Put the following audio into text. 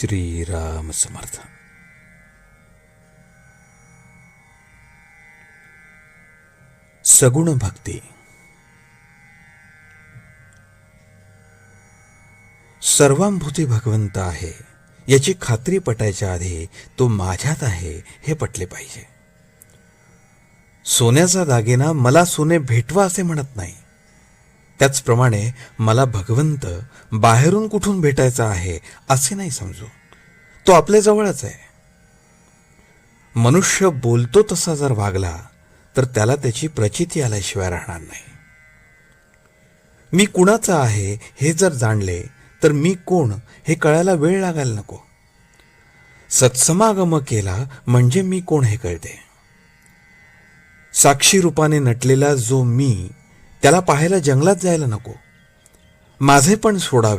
श्रीराम समर्थ. सगुण भक्ती. सर्वांभूती भगवंत आहे याची खात्री पटायच्या आधी तो माझ्यात आहे हे पटले पाहिजे. सोन्याचा दागिना मला सोने भेटवा असे म्हणत नाही. त्याचप्रमाणे मला भगवंत बाहेरून कुठून भेटायचा आहे असे नाही समजू. तो आपल्या जवळच आहे. मनुष्य बोलतो तसा जर वागला तर त्याला त्याची प्रचिती आल्याशिवाय राहणार नाही. मी कुणाचा आहे हे जर जाणले तर मी कोण हे कळायला वेळ लागायला नको. सत्समागम केला म्हणजे मी कोण हे कळते. साक्षी रूपाने नटलेला जो मी त्याला पाहायला जंगलात जायला नको. माझे पण सोडावे.